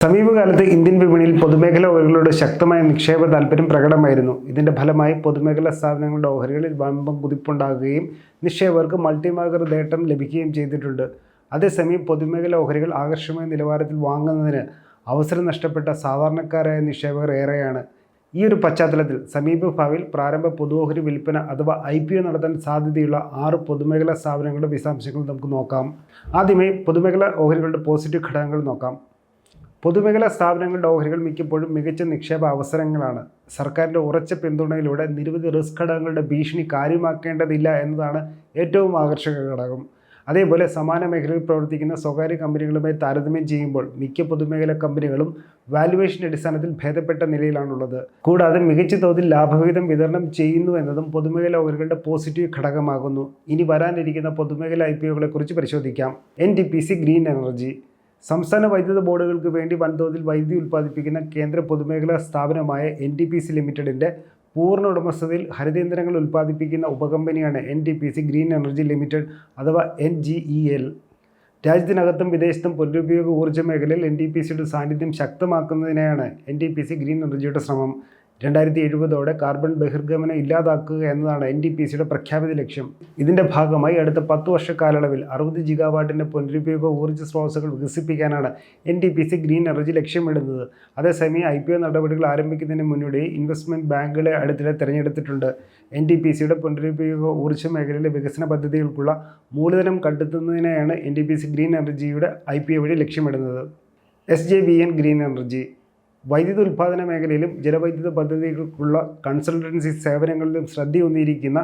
സമീപകാലത്ത് ഇന്ത്യൻ വിപണിയിൽ പൊതുമേഖലാ ഓഹരികളുടെ ശക്തമായ നിക്ഷേപ താൽപ്പര്യം പ്രകടമായിരുന്നു. ഇതിന്റെ ഫലമായി പൊതുമേഖലാ സ്ഥാപനങ്ങളുടെ ഓഹരികളിൽ വമ്പം കുതിപ്പുണ്ടാകുകയും നിക്ഷേപകർക്ക് മൾട്ടിമാർക്കർ നേട്ടം ലഭിക്കുകയും ചെയ്തിട്ടുണ്ട്. അതേസമയം പൊതുമേഖലാ ഓഹരികൾ ആകർഷകമായ നിലവാരത്തിൽ വാങ്ങുന്നതിന് അവസരം നഷ്ടപ്പെട്ട സാധാരണക്കാരായ നിക്ഷേപകർ ഏറെയാണ്. ഈ ഒരു പശ്ചാത്തലത്തിൽ സമീപഭാവിയിൽ പ്രാരംഭ പൊതുഓഹരി വിൽപ്പന അഥവാ ഐ പി ഒ നടത്താൻ സാധ്യതയുള്ള ആറ് പൊതുമേഖലാ സ്ഥാപനങ്ങളുടെ വിശദാംശങ്ങൾ നമുക്ക് നോക്കാം. ആദ്യമേ പൊതുമേഖലാ ഓഹരികളുടെ പോസിറ്റീവ് ഘടകങ്ങൾ നോക്കാം. പൊതുമേഖലാ സ്ഥാപനങ്ങളുടെ ഓഹരികൾ മിക്കപ്പോഴും മികച്ച നിക്ഷേപ അവസരങ്ങളാണ്. സർക്കാരിന്റെ ഉറച്ച പിന്തുണയിലൂടെ നിരവധി റിസ്ക് ഘടകങ്ങളുടെ ഭീഷണി കാര്യമാക്കേണ്ടതില്ല എന്നതാണ് ഏറ്റവും ആകർഷക ഘടകം. അതേപോലെ സമാന മേഖലയിൽ പ്രവർത്തിക്കുന്ന സ്വകാര്യ കമ്പനികളുമായി താരതമ്യം ചെയ്യുമ്പോൾ മിക്ക പൊതുമേഖലാ കമ്പനികളും വാലുവേഷൻ അടിസ്ഥാനത്തിൽ ഭേദപ്പെട്ട നിലയിലാണുള്ളത്. കൂടാതെ മികച്ച തോതിൽ ലാഭവിഹിതം വിതരണം ചെയ്യുന്നു എന്നതും പൊതുമേഖല ഓഹരികളുടെ പോസിറ്റീവ് ഘടകമാകുന്നു. ഇനി വരാനിരിക്കുന്ന പൊതുമേഖല ഐ പി ഒകളെക്കുറിച്ച് പരിശോധിക്കാം. N P C green energy സംസ്ഥാന വൈദ്യുത ബോർഡുകൾക്ക് വേണ്ടി വൻതോതിൽ വൈദ്യുതി ഉൽപ്പാദിപ്പിക്കുന്ന കേന്ദ്ര പൊതുമേഖലാ സ്ഥാപനമായ എൻ ടി പി സി ലിമിറ്റഡിന്റെ പൂർണ ഉടമസ്ഥതയിൽ ഹരിതേന്ദ്രങ്ങൾ ഉൽപ്പാദിപ്പിക്കുന്ന ഉപകമ്പനിയാണ് N T P C green energy limited അഥവാ എൻ ജി ഇ എൽ രാജ്യത്തിനകത്തും വിദേശത്തും പുനരുപയോഗ ഊർജ മേഖലയിൽ എൻ ഡി പി സിയുടെ സാന്നിധ്യം ശക്തമാക്കുന്നതിനെയാണ് N D P C green എനർജിയുടെ ശ്രമം. രണ്ടായിരത്തി എഴുപതോടെ കാർബൺ ബഹിർഗമനം ഇല്ലാതാക്കുക എന്നതാണ് എൻ ഡി പി സിയുടെ പ്രഖ്യാപിത ലക്ഷ്യം. ഇതിന്റെ ഭാഗമായി അടുത്ത പത്ത് വർഷ കാലയളവിൽ അറുപത് ജിഗാവാട്ടിന്റെ പുനരുപയോഗ ഊർജ സ്രോതസ്സുകൾ വികസിപ്പിക്കാനാണ് N D P C green energy ലക്ഷ്യമിടുന്നത്. അതേസമയം ഐ പി ഒ നടപടികൾ ആരംഭിക്കുന്നതിന് മുന്നോടി ഇൻവെസ്റ്റ്മെന്റ് ബാങ്കുകളെ അടുത്തിടെ തിരഞ്ഞെടുത്തിട്ടുണ്ട്. എൻ ഡി പി സിയുടെ പുനരുപയോഗ ഊർജ മേഖലയിലെ വികസന പദ്ധതികൾക്കുള്ള മൂലധനം കണ്ടെത്തുന്നതിനെയാണ് N D P C green എനർജിയുടെ ഐ പി ഒ വഴി ലക്ഷ്യമിടുന്നത്. S J B N green energy. വൈദ്യുത ഉൽപ്പാദന മേഖലയിലും ജലവൈദ്യുത പദ്ധതികൾക്കുള്ള കൺസൾട്ടൻസി സേവനങ്ങളിലും ശ്രദ്ധയൂന്നിയിരിക്കുന്ന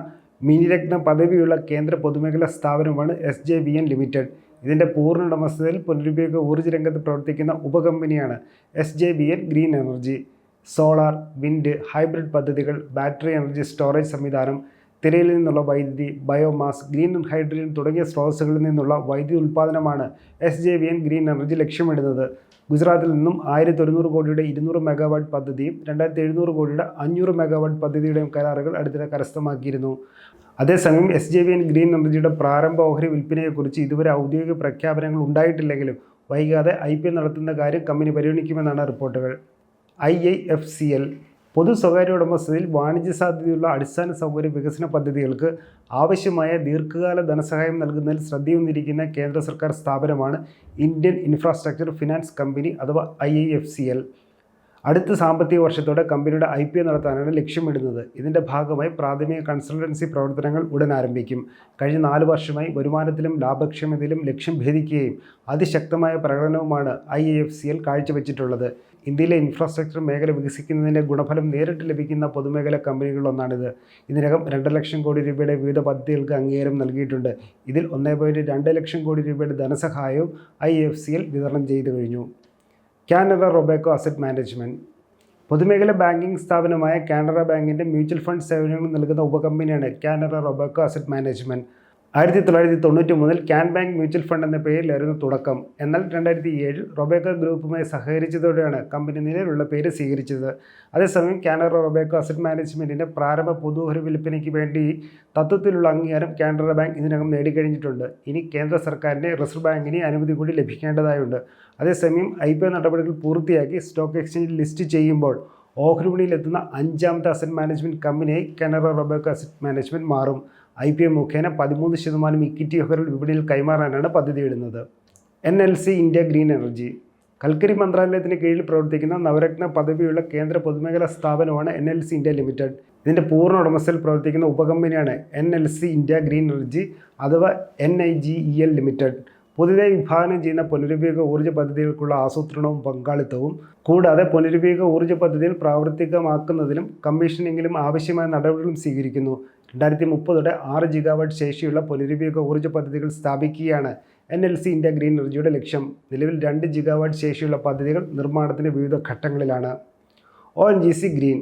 മിനിരത്ന പദവിയുള്ള കേന്ദ്ര പൊതുമേഖലാ സ്ഥാപനമാണ് S J V N limited. ഇതിന്റെ പൂർണ ഉടമസ്ഥതയിൽ പുനരുപയോഗ ഊർജ രംഗത്ത് പ്രവർത്തിക്കുന്ന ഉപകമ്പനിയാണ് S J B N green energy. Solar wind hybrid പദ്ധതികൾ ബാറ്ററി എനർജി സ്റ്റോറേജ് സംവിധാനം തിരയിൽ നിന്നുള്ള വൈദ്യുതി ബയോമാസ് ഗ്രീൻ ഹൈഡ്രജൻ തുടങ്ങിയ സ്രോതസ്സുകളിൽ നിന്നുള്ള വൈദ്യുതി ഉൽപ്പാദനമാണ് S J V N green energy ലക്ഷ്യമിടുന്നത്. ഗുജറാത്തിൽ നിന്നും ആയിരത്തി ഒരുന്നൂറ് കോടിയുടെ ഇരുന്നൂറ് മെഗാവാട്ട് പദ്ധതിയും രണ്ടായിരത്തി എഴുന്നൂറ് കോടിയുടെ അഞ്ഞൂറ് മെഗാവാട്ട് പദ്ധതിയുടെയും കരാറുകൾ അടുത്തിടെ കരസ്ഥമാക്കിയിരുന്നു. അതേസമയം S J V N green എനർജിയുടെ പ്രാരംഭ ഓഹരി വിൽപ്പനയെക്കുറിച്ച് ഇതുവരെ ഔദ്യോഗിക പ്രഖ്യാപനങ്ങൾ ഉണ്ടായിട്ടില്ലെങ്കിലും വൈകാതെ ഐ പി നടത്തുന്ന കാര്യം കമ്പനി പരിഗണിക്കുമെന്നാണ് റിപ്പോർട്ടുകൾ. I I F C L പൊതു സ്വകാര്യ ഉടമസ്ഥതയിൽ വാണിജ്യ സാധ്യതയുള്ള അടിസ്ഥാന സൗകര്യ വികസന പദ്ധതികൾക്ക് ആവശ്യമായ ദീർഘകാല ധനസഹായം നൽകുന്നതിൽ ശ്രദ്ധയൊന്നിരിക്കുന്ന കേന്ദ്ര സർക്കാർ സ്ഥാപനമാണ് ഇന്ത്യൻ ഇൻഫ്രാസ്ട്രക്ചർ ഫിനാൻസ് കമ്പനി അഥവാ ഐ എഫ് സി എൽ അടുത്ത സാമ്പത്തിക വർഷത്തോടെ കമ്പനിയുടെ ഐ പി ഒ നടത്താനാണ് ലക്ഷ്യമിടുന്നത്. ഇതിന്റെ ഭാഗമായി പ്രാഥമിക കൺസൾട്ടൻസി പ്രവർത്തനങ്ങൾ ഉടൻ ആരംഭിക്കും. കഴിഞ്ഞ നാല് വർഷമായി വരുമാനത്തിലും ലാഭക്ഷമതയിലും ലക്ഷ്യം ഭേദിക്കുകയും അതിശക്തമായ പ്രകടനവുമാണ് ഐ എഫ് സി എൽ കാഴ്ചവെച്ചിട്ടുള്ളത്. ഇന്ത്യയിലെ ഇൻഫ്രാസ്ട്രക്ചർ മേഖല വികസിക്കുന്നതിന്റെ ഗുണഫലം നേരിട്ട് ലഭിക്കുന്ന പൊതുമേഖലാ കമ്പനികളിലൊന്നാണിത്. ഇതിനകം രണ്ട് ലക്ഷം കോടി രൂപയുടെ വിവിധ പദ്ധതികൾക്ക് അംഗീകാരം നൽകിയിട്ടുണ്ട്. ഇതിൽ ഒന്നേ ലക്ഷം കോടി രൂപയുടെ ധനസഹായവും ഐ വിതരണം ചെയ്തു കഴിഞ്ഞു. കാനറ റൊബേക്കോ അസറ്റ് മാനേജ്മെന്റ് പൊതുമേഖല ബാങ്കിംഗ് സ്ഥാപനമായ കാനറ ബാങ്കിന്റെ മ്യൂച്വൽ ഫണ്ട് സേവനങ്ങൾ നൽകുന്ന ഉപകമ്പനിയാണ് കാനറ റൊബേക്കോ അസറ്റ് മാനേജ്മെന്റ് ആയിരത്തി തൊള്ളായിരത്തി തൊണ്ണൂറ്റി മൂന്നിൽ ക്യാൻ ബാങ്ക് മ്യൂച്വൽ ഫണ്ട് എന്ന പേരിലായിരുന്നു തുടക്കം. എന്നാൽ രണ്ടായിരത്തി ഏഴിൽ റൊബേക്കോ ഗ്രൂപ്പുമായി സഹകരിച്ചതോടെയാണ് കമ്പനി നിലവിലുള്ള പേര് സ്വീകരിച്ചത്. അതേസമയം കാനറ റൊബേക്കോ അസറ്റ് മാനേജ്മെന്റിന്റെ പ്രാരംഭ പൊതുഹരി വിൽപ്പനയ്ക്ക് വേണ്ടി തത്വത്തിലുള്ള അംഗീകാരം കാനറ ബാങ്ക് ഇതിനകം നേടിക്കഴിഞ്ഞിട്ടുണ്ട്. ഇനി കേന്ദ്ര സർക്കാരിന്റെ റിസർവ് ബാങ്കിന് അനുമതി കൂടി ലഭിക്കേണ്ടതായുണ്ട്. അതേസമയം ഐ പി ഒ നടപടികൾ പൂർത്തിയാക്കി സ്റ്റോക്ക് എക്സ്ചേഞ്ചിൽ ലിസ്റ്റ് ചെയ്യുമ്പോൾ ഓഹരി വിപണിയിലെത്തുന്ന അഞ്ചാമത്തെ അസറ്റ് മാനേജ്മെന്റ് കമ്പനിയായി കാനറ റൊബേക്കോ അസറ്റ് മാനേജ്മെന്റ് മാറും. ഐ പി എം മുഖേന പതിമൂന്ന് ശതമാനം ഇക്വിറ്റി ഓഹരികൾ വിപണിയിൽ കൈമാറാനാണ് പദ്ധതിയിടുന്നത് N L C India green energy. കൽക്കരി മന്ത്രാലയത്തിന് കീഴിൽ പ്രവർത്തിക്കുന്ന നവരത്ന പദവിയുള്ള കേന്ദ്ര പൊതുമേഖലാ സ്ഥാപനമാണ് N L C India limited. ഇതിന്റെ പൂർണ ഉടമസ്ഥയിൽ പ്രവർത്തിക്കുന്ന ഉപകമ്പനിയാണ് N L C India green energy അഥവാ N I G E L limited. പുതുതായി വിഭാവനം ചെയ്യുന്ന പുനരുപയോഗ ഊർജ പദ്ധതികൾക്കുള്ള ആസൂത്രണവും പങ്കാളിത്തവും കൂടാതെ പുനരുപയോഗ ഊർജ പദ്ധതികൾ പ്രാവർത്തികമാക്കുന്നതിനും കമ്മീഷനിങ്ങിലും ആവശ്യമായ നടപടികളും സ്വീകരിക്കുന്നു. രണ്ടായിരത്തി മുപ്പതോടെ ആറ് ജിഗാവാട്ട് ശേഷിയുള്ള പുനരുപയോഗ ഊർജ പദ്ധതികൾ സ്ഥാപിക്കുകയാണ് N L C India green എനർജിയുടെ ലക്ഷ്യം. നിലവിൽ രണ്ട് ജിഗാവാട്ട് ശേഷിയുള്ള പദ്ധതികൾ നിർമ്മാണത്തിന്റെ വിവിധ ഘട്ടങ്ങളിലാണ്. O N G C green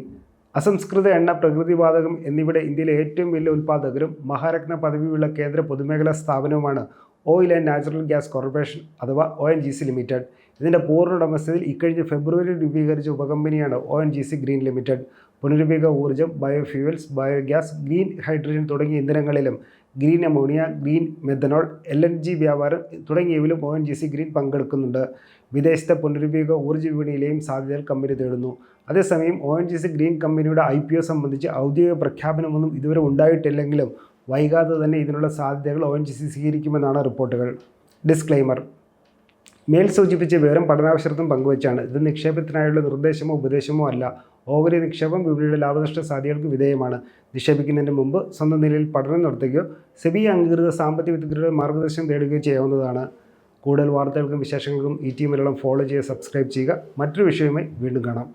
അസംസ്കൃത എണ്ണ പ്രകൃതിവാതകം എന്നിവിടെ ഇന്ത്യയിലെ ഏറ്റവും വലിയ ഉൽപ്പാദകരും മഹാരത്ന പദവിയുള്ള കേന്ദ്ര പൊതുമേഖലാ സ്ഥാപനവുമാണ് oil and natural gas corporation അഥവാ O N G C limited ഇതിന്റെ പൂർണ ഉടമസ്ഥതയിൽ ഇക്കഴിഞ്ഞ ഫെബ്രുവരി രൂപീകരിച്ച ഉപകമ്പനിയാണ് O N G C green limited പുനരുപയോഗ ഊർജം ബയോഫ്യൂവൽസ് ബയോഗ്യാസ് ഗ്രീൻ ഹൈഡ്രജൻ തുടങ്ങിയ ഇന്ധനങ്ങളിലും green ammonia green methanol L N G വ്യാപാരം തുടങ്ങിയവയിലും O N G C green പങ്കെടുക്കുന്നുണ്ട്. വിദേശത്തെ പുനരുപയോഗ ഊർജ വിപണിയിലെയും സാധ്യതകൾ കമ്പനി തേടുന്നു. അതേസമയം O N G C green കമ്പനിയുടെ ഐ പി ഒ സംബന്ധിച്ച് ഔദ്യോഗിക പ്രഖ്യാപനമൊന്നും ഇതുവരെ ഉണ്ടായിട്ടില്ലെങ്കിലും വൈകാതെ തന്നെ ഇതിനുള്ള സാധ്യതകൾ ഒ എൻ ജി സി സ്വീകരിക്കുമെന്നാണ് റിപ്പോർട്ടുകൾ. ഡിസ്ക്ലൈമർ മേൽ സൂചിപ്പിച്ച വിവരം പഠനാവശ്യർത്ഥം പങ്കുവച്ചാണ്. ഇത് നിക്ഷേപത്തിനായുള്ള നിർദ്ദേശമോ ഉപദേശമോ അല്ല. ഓഹരി നിക്ഷേപം വിപണിയുടെ ലാഭനഷ്ട സാധ്യതകൾക്ക് വിധേയമാണ്. നിക്ഷേപിക്കുന്നതിന് മുമ്പ് സ്വന്തം നിലയിൽ പഠനം നടത്തുകയോ സെബി അംഗീകൃത സാമ്പത്തിക വിദഗ്ധരുടെ മാർഗദർശനം തേടുകയോ ചെയ്യാവുന്നതാണ്. കൂടുതൽ വാർത്തകൾക്കും വിശേഷങ്ങൾക്കും ഈ ടി മലയാളം ഫോളോ ചെയ്യുക സബ്സ്ക്രൈബ് ചെയ്യുക. മറ്റൊരു വിഷയവുമായി വീണ്ടും കാണാം.